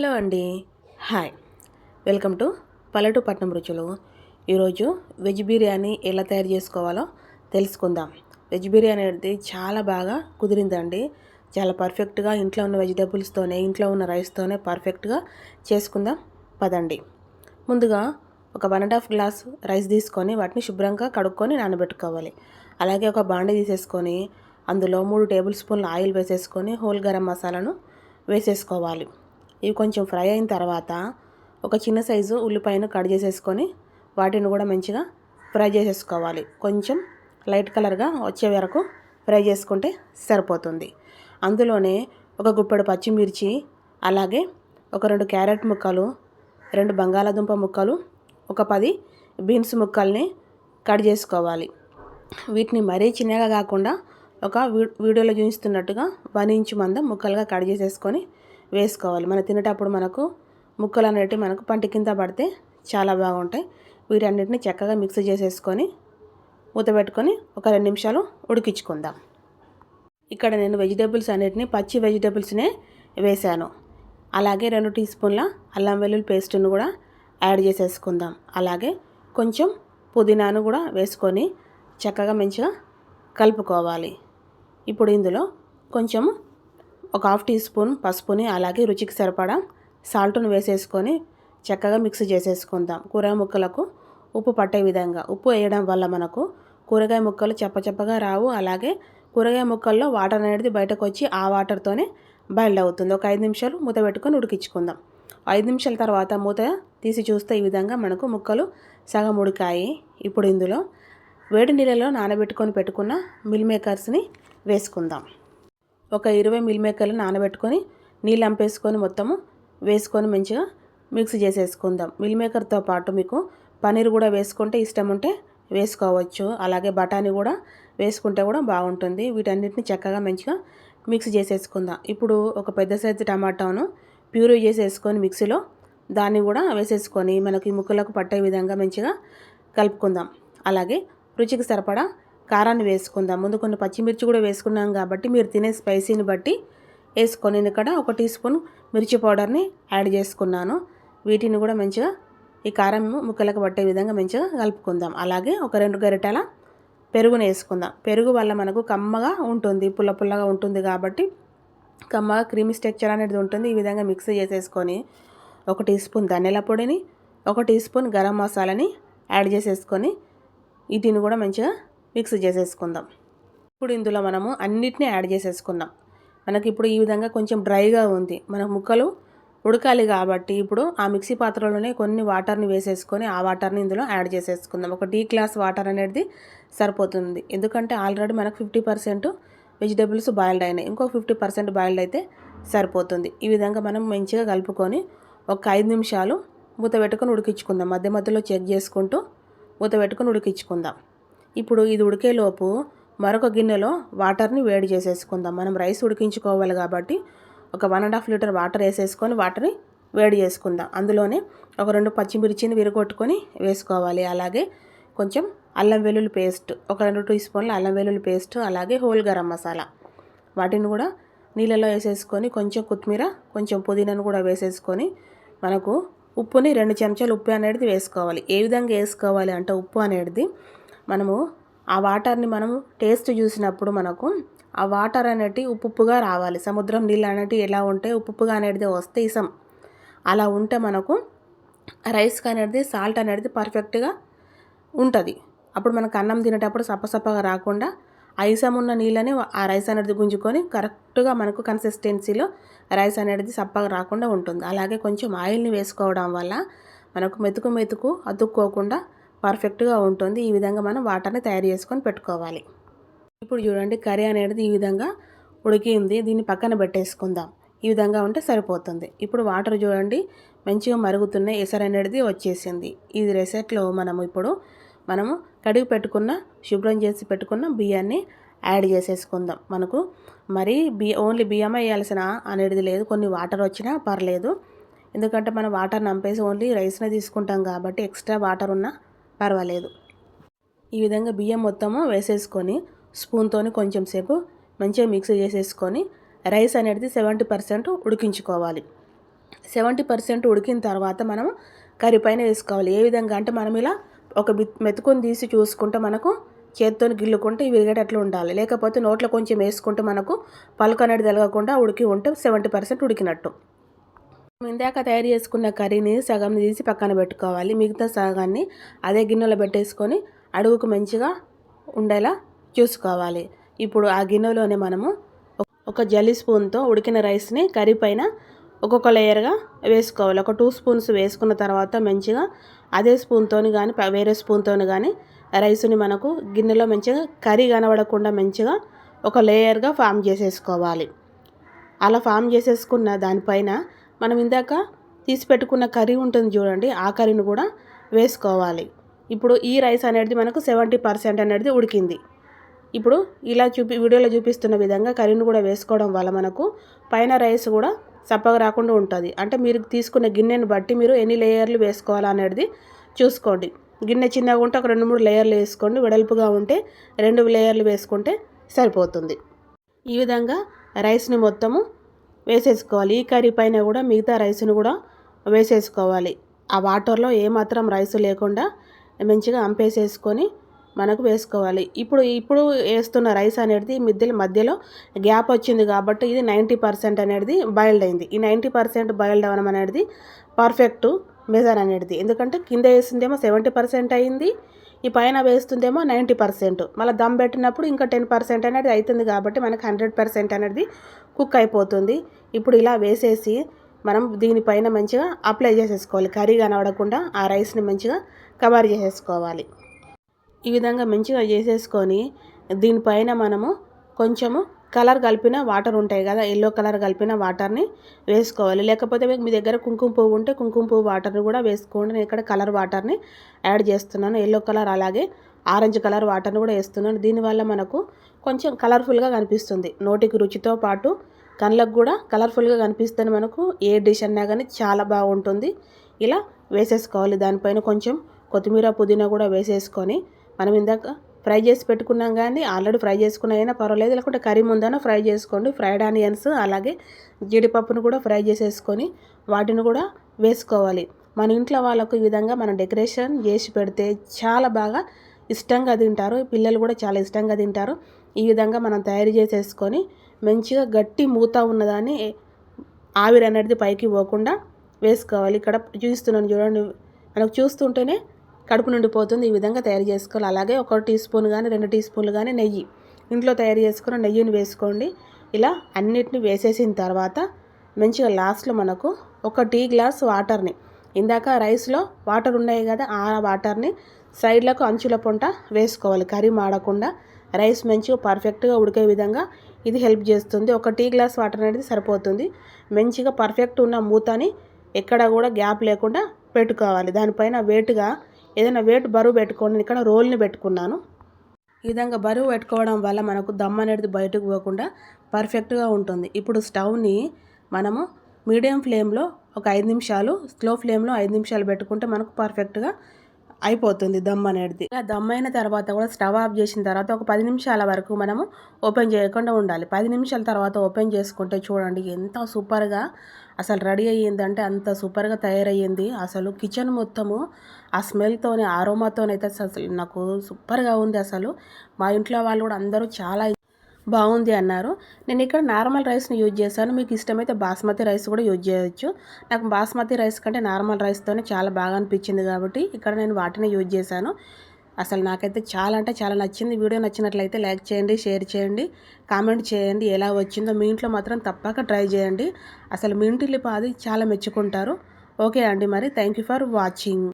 Hello అండి. Hi. Welcome to పల్లెటూ పట్నం రుచులు. ఈరోజు వెజ్ బిర్యానీ ఎలా తయారు చేసుకోవాలో తెలుసుకుందాం. వెజ్ బిర్యానీ అనేది చాలా బాగా కుదిరిందండి. చాలా పర్ఫెక్ట్గా ఇంట్లో ఉన్న వెజిటేబుల్స్తోనే ఇంట్లో ఉన్న రైస్తోనే పర్ఫెక్ట్గా చేసుకుందాం. పదండి. ముందుగా ఒక one and half glass rice తీసుకొని వాటిని శుభ్రంగా కడుక్కొని నానబెట్టుకోవాలి. అలాగే ఒక బాండి తీసేసుకొని అందులో మూడు టేబుల్ స్పూన్ల ఆయిల్ వేసేసుకొని హోల్ గరం మసాలాను వేసేసుకోవాలి. ఇవి కొంచెం ఫ్రై అయిన తర్వాత ఒక చిన్న సైజు ఉల్లిపాయను కట్ చేసేసుకొని వాటిని కూడా మంచిగా ఫ్రై చేసేసుకోవాలి. కొంచెం లైట్ కలర్గా వచ్చే వరకు ఫ్రై చేసుకుంటే సరిపోతుంది. అందులోనే ఒక గుప్పెడు పచ్చిమిర్చి అలాగే ఒక రెండు క్యారెట్ ముక్కలు రెండు బంగాళాదుంప ముక్కలు ఒక పది బీన్స్ ముక్కల్ని కట్ చేసుకోవాలి. వీటిని మరీ చిన్నగా కాకుండా ఒక వీడియోలో చూపిస్తున్నట్టుగా వన్ ఇంచు మందం ముక్కలుగా కట్ చేసేసుకొని వేసుకోవాలి. మనం తినేటప్పుడు మనకు ముక్కలు అనేటివి మనకు పంటి కింద పడితే చాలా బాగుంటాయి. వీటన్నిటిని చక్కగా మిక్స్ చేసేసుకొని మూత పెట్టుకొని ఒక రెండు నిమిషాలు ఉడికించుకుందాం. ఇక్కడ నేను వెజిటేబుల్స్ అన్నిటిని పచ్చి వెజిటేబుల్స్నే వేశాను. అలాగే రెండు టీ స్పూన్ల అల్లం వెల్లుల్లి పేస్ట్ను కూడా యాడ్ చేసేసుకుందాం. అలాగే కొంచెం పుదీనాను కూడా వేసుకొని చక్కగా మంచిగా కలుపుకోవాలి. ఇప్పుడు ఇందులో కొంచెం ఒక హాఫ్ టీ స్పూన్ పసుపుని అలాగే రుచికి సరిపడా సాల్ట్ను వేసేసుకొని చక్కగా మిక్స్ చేసేసుకుందాం. కూరగాయ ముక్కలకు ఉప్పు పట్టే విధంగా. ఉప్పు వేయడం వల్ల మనకు కూరగాయ ముక్కలు చెప్పచెప్పగా రావు. అలాగే కూరగాయ ముక్కల్లో వాటర్ అనేది బయటకు వచ్చి ఆ వాటర్తోనే బయల్డ్ అవుతుంది ఒక ఐదు నిమిషాలు మూత పెట్టుకొని ఉడికించుకుందాం. ఐదు నిమిషాల తర్వాత మూత తీసి చూస్తే ఈ విధంగా మనకు ముక్కలు సగం ఉడికాయి. ఇప్పుడు ఇందులో వేడి నీళ్ళలో నానబెట్టుకొని పెట్టుకున్న మిల్ మేకర్స్ని వేసుకుందాం. ఒక ఇరవై మిల్ మేకర్లు నానబెట్టుకొని నీళ్ళు అంపేసుకొని మొత్తము వేసుకొని మంచిగా మిక్స్ చేసేసుకుందాం. మిల్ మేకర్తో పాటు మీకు పన్నీర్ కూడా వేసుకుంటే ఇష్టం ఉంటే వేసుకోవచ్చు. అలాగే బఠానీ కూడా వేసుకుంటే కూడా బాగుంటుంది. వీటన్నిటిని చక్కగా మంచిగా మిక్స్ చేసేసుకుందాం. ఇప్పుడు ఒక పెద్ద సైజు టమాటాను ప్యూరీ చేసేసుకొని మిక్సీలో దాన్ని కూడా వేసేసుకొని మనకి ముక్కలకు పట్టే విధంగా మంచిగా కలుపుకుందాం. అలాగే రుచికి సరిపడా కారాన్ని వేసుకుందాం. ముందు కొన్ని పచ్చిమిర్చి కూడా వేసుకున్నాం కాబట్టి మీరు తినే స్పైసీని బట్టి వేసుకొని నేను ఇక్కడ ఒక టీ స్పూన్ మిర్చి పౌడర్ని యాడ్ చేసుకున్నాను. వీటిని కూడా మంచిగా ఈ కారం ముక్కలకు పట్టే విధంగా మంచిగా కలుపుకుందాం. అలాగే ఒక రెండు గరిటెల పెరుగుని వేసుకుందాం. పెరుగు వల్ల మనకు కమ్మగా ఉంటుంది పుల్ల పుల్లగా ఉంటుంది కాబట్టి కమ్మగా క్రీమీ స్ట్రక్చర్ అనేది ఉంటుంది. ఈ విధంగా మిక్స్ చేసేసుకొని ఒక టీ స్పూన్ ధనియాల పొడిని ఒక టీ స్పూన్ గరం మసాలాని యాడ్ చేసేసుకొని వీటిని కూడా మంచిగా మిక్స్ చేసేసుకుందాం. ఇప్పుడు ఇందులో మనము అన్నిటినీ యాడ్ చేసేసుకుందాం. మనకి ఇప్పుడు ఈ విధంగా కొంచెం డ్రైగా ఉంది. మన ముక్కలు ఉడకాలి కాబట్టి ఇప్పుడు ఆ మిక్సీ పాత్రలోనే కొన్ని వాటర్ని వేసేసుకొని ఆ వాటర్ని ఇందులో యాడ్ చేసేసుకుందాం. ఒక టీ గ్లాస్ వాటర్ అనేది సరిపోతుంది. ఎందుకంటే ఆల్రెడీ మనకు ఫిఫ్టీ పర్సెంట్ వెజిటేబుల్స్ బాయిల్డ్ అయినాయి. ఇంకో ఫిఫ్టీ పర్సెంట్ బాయిల్డ్ అయితే సరిపోతుంది. ఈ విధంగా మనం మంచిగా కలుపుకొని ఒక ఐదు నిమిషాలు మూత పెట్టుకొని ఉడికించుకుందాం. మధ్య మధ్యలో చెక్ చేసుకుంటూ మూత పెట్టుకొని ఉడికించుకుందాం. ఇప్పుడు ఇది ఉడికేలోపు మరొక గిన్నెలో వాటర్ని వేడి చేసేసుకుందాం. మనం రైస్ ఉడికించుకోవాలి కాబట్టి ఒక one and half litre water వేసేసుకొని వాటర్ని వేడి చేసుకుందాం. అందులోనే ఒక రెండు పచ్చిమిర్చిని విరగొట్టుకొని వేసుకోవాలి. అలాగే కొంచెం అల్లం వెల్లుల్లి పేస్ట్ ఒక రెండు టీ స్పూన్ల అల్లం వెల్లుల్లి పేస్ట్ అలాగే హోల్ గరం మసాలా. వాటిని కూడా నీళ్ళలో వేసేసుకొని కొంచెం కొత్తిమీర కొంచెం పుదీనాను కూడా వేసేసుకొని మనకు ఉప్పుని రెండు చెంచాలు ఉప్పు అనేది వేసుకోవాలి. ఏ విధంగా వేసుకోవాలి అంటే ఉప్పు అనేది మనము ఆ వాటర్ని మనము టేస్ట్ చూసినప్పుడు మనకు ఆ వాటర్ అనేటి ఉప్పుగా రావాలి. సముద్రం నీళ్ళు అనేటివి ఎలా ఉంటే ఉప్పుగా అనేది వస్తే ఇసం. అలా ఉంటే మనకు రైస్కి అనేది సాల్ట్ అనేది పర్ఫెక్ట్గా ఉంటుంది. అప్పుడు మనకు అన్నం తినేటప్పుడు సప్పసప్పగా రాకుండా ఐసం ఉన్న నీళ్ళని ఆ రైస్ అనేది గుంజుకొని కరెక్ట్గా మనకు కన్సిస్టెన్సీలో రైస్ అనేది సప్పగా రాకుండా ఉంటుంది. అలాగే కొంచెం ఆయిల్ని వేసుకోవడం వల్ల మనకు మెతుకు మెతుకు అతుక్కోకుండా పర్ఫెక్ట్గా ఉంటుంది. ఈ విధంగా మనం వాటర్ని తయారు చేసుకొని పెట్టుకోవాలి. ఇప్పుడు చూడండి కర్రీ అనేది ఈ విధంగా ఉడికింది. దీన్ని పక్కన పెట్టేసుకుందాం. ఈ విధంగా ఉంటే సరిపోతుంది. ఇప్పుడు వాటర్ చూడండి మంచిగా మరుగుతున్న ఎసరు అనేది వచ్చేసింది. ఈ రెసెట్లో మనము ఇప్పుడు మనము కడిగి పెట్టుకున్న శుభ్రం చేసి పెట్టుకున్న బియ్యాన్ని యాడ్ చేసేసుకుందాం. మనకు మరి బియ్య ఓన్లీ బియ్యం వేయాల్సిన అనేది లేదు. కొన్ని వాటర్ వచ్చినా పర్లేదు. ఎందుకంటే మనం వాటర్ నంపేసి ఓన్లీ రైస్నే తీసుకుంటాం కాబట్టి ఎక్స్ట్రా వాటర్ ఉన్నా పర్వాలేదు. ఈ విధంగా బియ్యం మొత్తము వేసేసుకొని స్పూన్తో కొంచెం సేపు మంచిగా మిక్స్ చేసేసుకొని రైస్ అనేది సెవెంటీ పర్సెంట్ ఉడికించుకోవాలి. సెవెంటీ పర్సెంట్ ఉడికిన తర్వాత మనం కర్రీ పైన వేసుకోవాలి. ఏ విధంగా అంటే మనం ఇలా ఒక మెతుకుని తీసి చూసుకుంటే మనకు చేతితో గిల్లుకుంటే విరిగేటట్లు ఉండాలి. లేకపోతే నోట్లో కొంచెం వేసుకుంటే మనకు పలుకు అనేది తెలగకుండా ఉడికి ఉంటే సెవెంటీ పర్సెంట్ ఉడికినట్టు. ఇందాక తయారు చేసుకున్న కర్రీని సగం తీసి పక్కన పెట్టుకోవాలి. మిగతా సగాన్ని అదే గిన్నెలో పెట్టేసుకొని అడుగుకు మంచిగా ఉండేలా చూసుకోవాలి. ఇప్పుడు ఆ గిన్నెలోనే మనము ఒక జల్లి స్పూన్తో ఉడికిన రైస్ని కర్రీ పైన ఒక్కొక్క లేయర్గా వేసుకోవాలి. ఒక టూ స్పూన్స్ వేసుకున్న తర్వాత మంచిగా అదే స్పూన్తో కానీ వేరే స్పూన్తో కానీ రైస్ని మనకు గిన్నెలో మంచిగా కర్రీ కనబడకుండా మంచిగా ఒక లేయర్గా ఫామ్ చేసేసుకోవాలి. అలా ఫామ్ చేసేసుకున్న దానిపైన మనం ఇందాక తీసి పెట్టుకున్న కర్రీ ఉంటుంది చూడండి. ఆ కర్రీని కూడా వేసుకోవాలి. ఇప్పుడు ఈ రైస్ అనేది మనకు సెవెంటీ పర్సెంట్ అనేది ఉడికింది. ఇప్పుడు ఇలా చూపి వీడియోలో చూపిస్తున్న విధంగా కర్రీని కూడా వేసుకోవడం వల్ల మనకు పైన రైస్ కూడా చప్పగా రాకుండా ఉంటుంది. అంటే మీరు తీసుకున్న గిన్నెని బట్టి మీరు ఎన్ని లేయర్లు వేసుకోవాలనేది చూసుకోండి. గిన్నె చిన్నగా ఉంటే ఒక రెండు మూడు లేయర్లు వేసుకోండి. వెడల్పుగా ఉంటే రెండు లేయర్లు వేసుకుంటే సరిపోతుంది. ఈ విధంగా రైస్ని మొత్తము వేసేసుకోవాలి. ఈ కర్రీ పైన కూడా మిగతా రైస్ను కూడా వేసేసుకోవాలి. ఆ వాటర్లో ఏమాత్రం రైస్ లేకుండా మంచిగా అంపేసేసుకొని మనకు వేసుకోవాలి. ఇప్పుడు ఇప్పుడు వేస్తున్న రైస్ అనేది మిద్దెల మధ్యలో గ్యాప్ వచ్చింది కాబట్టి ఇది నైంటీ పర్సెంట్ అనేది బాయిల్డ్ అయింది. ఈ నైంటీ పర్సెంట్ బాయిల్డ్ అవ్వడం అనేది పర్ఫెక్ట్ మెజర్ అనేది. ఎందుకంటే కింద వేసిందేమో సెవెంటీ పర్సెంట్ అయింది. ఈ పైన వేస్తుందేమో నైంటీ పర్సెంట్. మళ్ళీ దమ్ పెట్టినప్పుడు ఇంకా టెన్ పర్సెంట్ అనేది అవుతుంది కాబట్టి మనకు హండ్రెడ్ పర్సెంట్ అనేది కుక్ అయిపోతుంది. ఇప్పుడు ఇలా వేసేసి మనం దీనిపైన మంచిగా అప్లై చేసేసుకోవాలి. కర్రీ కనబడకుండా ఆ రైస్ని మంచిగా కవర్ చేసేసుకోవాలి. ఈ విధంగా మంచిగా చేసేసుకొని దీనిపైన మనము కొంచెము కలర్ కలిపిన వాటర్ ఉంటాయి కదా ఎల్లో కలర్ కలిపిన వాటర్ని వేసుకోవాలి. లేకపోతే మీ దగ్గర కుంకుమ పువ్వు ఉంటే కుంకుమ పువ్వు వాటర్ని కూడా వేసుకోండి. నేను ఇక్కడ కలర్ వాటర్ని యాడ్ చేస్తున్నాను. ఎల్లో కలర్ అలాగే ఆరెంజ్ కలర్ వాటర్ని కూడా వేస్తున్నాను. దీనివల్ల మనకు కొంచెం కలర్ఫుల్గా కనిపిస్తుంది. నోటికి రుచితో పాటు కళ్ళకు కూడా కలర్ఫుల్గా కనిపిస్తుంది మనకు. ఏ డిష్ అన్నా కానీ చాలా బాగుంటుంది. ఇలా వేసేసుకోవాలి. దానిపైన కొంచెం కొత్తిమీర పుదీనా కూడా వేసేసుకొని మనం ఇందాక ఫ్రై చేసి పెట్టుకున్నాం కానీ ఆల్రెడీ ఫ్రై చేసుకున్న అయినా పర్వాలేదు. లేకుంటే కర్రీ ముందన ఫ్రై చేసుకోండి. ఫ్రైడ్ ఆనియన్స్ అలాగే జీడిపప్పును కూడా ఫ్రై చేసేసుకొని వాటిని కూడా వేసుకోవాలి. మన ఇంట్లో వాళ్ళకు ఈ విధంగా మనం డెకరేషన్ చేసి పెడితే చాలా బాగా ఇష్టంగా తింటారు. పిల్లలు కూడా చాలా ఇష్టంగా తింటారు. ఈ విధంగా మనం తయారు చేసేసుకొని మంచిగా గట్టి మూత ఉన్నదాన్ని ఆవిరి అనేది పైకి పోకుండా వేసుకోవాలి. ఇక్కడ చూస్తున్నాను చూడండి. మనకు చూస్తుంటేనే కడుపు నిండిపోతుంది ఈ విధంగా తయారు చేసుకోవాలి. అలాగే ఒక టీ స్పూన్ కానీ రెండు టీ స్పూన్లు కానీ నెయ్యి. ఇంట్లో తయారు చేసుకున్న నెయ్యిని వేసుకోండి. ఇలా అన్నిటిని వేసేసిన తర్వాత మంచిగా లాస్ట్లో మనకు ఒక టీ గ్లాస్ వాటర్ని ఇందాక రైస్లో వాటర్ ఉన్నాయి కదా ఆ వాటర్ని సైడ్లకు అంచుల పొంట వేసుకోవాలి. కర్రీ మాడకుండా రైస్ మంచిగా పర్ఫెక్ట్గా ఉడికే విధంగా ఇది హెల్ప్ చేస్తుంది. ఒక టీ గ్లాస్ వాటర్ అనేది సరిపోతుంది. మంచిగా పర్ఫెక్ట్ ఉన్న మూతని ఎక్కడ కూడా గ్యాప్ లేకుండా పెట్టుకోవాలి. దానిపైన వేటుగా ఏదైనా వెయిట్ బరువు పెట్టుకోండి ఇక్కడ రోల్ని పెట్టుకున్నాను. ఈ విధంగా బరువు పెట్టుకోవడం వల్ల మనకు దమ్ అనేది బయటకు పోకుండా పర్ఫెక్ట్గా ఉంటుంది. ఇప్పుడు స్టవ్ని మనము మీడియం ఫ్లేమ్లో ఒక ఐదు నిమిషాలు స్లో ఫ్లేమ్లో ఐదు నిమిషాలు పెట్టుకుంటే మనకు పర్ఫెక్ట్గా అయిపోతుంది దమ్ అనేది. ఇలా దమ్ అయిన తర్వాత కూడా స్టవ్ ఆఫ్ చేసిన తర్వాత ఒక పది నిమిషాల వరకు మనము ఓపెన్ చేయకుండా ఉండాలి. పది నిమిషాల తర్వాత ఓపెన్ చేసుకుంటే చూడండి ఎంత సూపర్గా అసలు రెడీ అయ్యిందంటే అంత సూపర్గా తయారయ్యింది. అసలు కిచెన్ మొత్తము ఆ స్మెల్తోనే ఆరోమాతోనైతే అసలు నాకు సూపర్గా ఉంది అసలు. మా ఇంట్లో వాళ్ళు కూడా అందరూ చాలా బాగుంది అన్నారు. నేను ఇక్కడ నార్మల్ రైస్ని యూజ్ చేశాను. మీకు ఇష్టమైతే బాస్మతి రైస్ కూడా యూజ్ చేయొచ్చు. నాకు బాస్మతి రైస్ కంటే నార్మల్ రైస్తోనే చాలా బాగా అనిపించింది కాబట్టి ఇక్కడ నేను వాటిని యూజ్ చేశాను. అసలు నాకైతే చాలా అంటే చాలా నచ్చింది. వీడియో నచ్చినట్లయితే లైక్ చేయండి షేర్ చేయండి కామెంట్ చేయండి. ఎలా వచ్చిందో మీ ఇంట్లో మాత్రం తప్పక ట్రై చేయండి. అసలు మీ ఇంటిల్లి పాది చాలా మెచ్చుకుంటారు. ఓకే అండి మరి. Thank for watching.